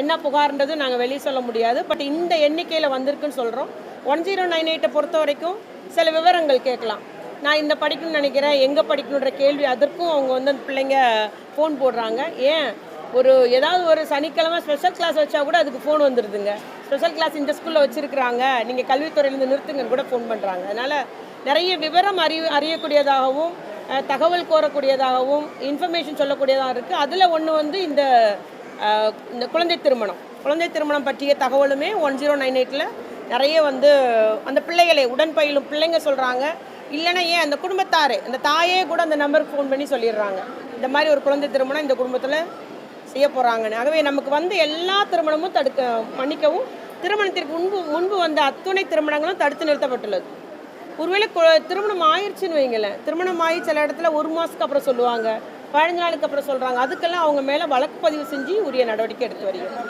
என்ன புகார்ன்றது நாங்கள் வெளியே சொல்ல முடியாது. பட் இந்த எண்ணிக்கையில் வந்திருக்குன்னு சொல்கிறோம் ஒன் ஜீரோ நைன் எயிட்டை பொறுத்த வரைக்கும் சில விவரங்கள் கேட்கலாம். நான் இந்த படிக்கணும்னு நினைக்கிறேன். எங்கே படிக்கணுன்ற கேள்வி அதற்கும் அவங்க வந்து அந்த பிள்ளைங்க ஃபோன் போடுறாங்க. ஏன்? ஒரு ஏதாவது ஒரு சனிக்கிழமை ஸ்பெஷல் கிளாஸ் வச்சா கூட அதுக்கு ஃபோன் வந்துடுதுங்க ஸ்பெஷல் கிளாஸ் இந்த ஸ்கூலில் வச்சுருக்குறாங்க. நீங்கள் கல்வித்துறையிலேருந்து நிறுத்துங்கன்னு கூட ஃபோன் பண்ணுறாங்க அதனால் நிறைய விவரம் அறி அறியக்கூடியதாகவும் தகவல் கோரக்கூடியதாகவும் இன்ஃபர்மேஷன் சொல்லக்கூடியதாக இருக்குது அதில் ஒன்று வந்து இந்த இந்த குழந்தை திருமணம். குழந்தை திருமணம் பற்றிய தகவலுமே ஒன் ஜீரோ நைன் எயிட்டில் நிறைய வந்து அந்த பிள்ளைகளை உடன் பயிலும் பிள்ளைங்க சொல்கிறாங்க இல்லைன்னா ஏன் அந்த குடும்பத்தாரே அந்த தாயே கூட அந்த நம்பருக்கு ஃபோன் பண்ணி சொல்லிடுறாங்க. இந்த மாதிரி ஒரு குழந்தை திருமணம் இந்த குடும்பத்தில் செய்ய போகிறாங்கன்னு ஆகவே நமக்கு வந்து எல்லா திருமணமும் தடுக்க மன்னிக்கவும் திருமணத்திற்கு முன்பு முன்பு வந்த அத்துணை திருமணங்களும் தடுத்து நிறுத்தப்பட்டுள்ளது. ஒருவேளை திருமணம் ஆயிடுச்சுன்னு வைங்களேன். திருமணம் ஆகி சில இடத்துல ஒரு மாதத்துக்கு அப்புறம் சொல்லுவாங்க. பதினஞ்சு நாளுக்கு அப்புறம் சொல்கிறாங்க அதுக்கெல்லாம் அவங்க மேலே வழக்கு பதிவு செஞ்சு உரிய நடவடிக்கை எடுத்து வருகிறோம்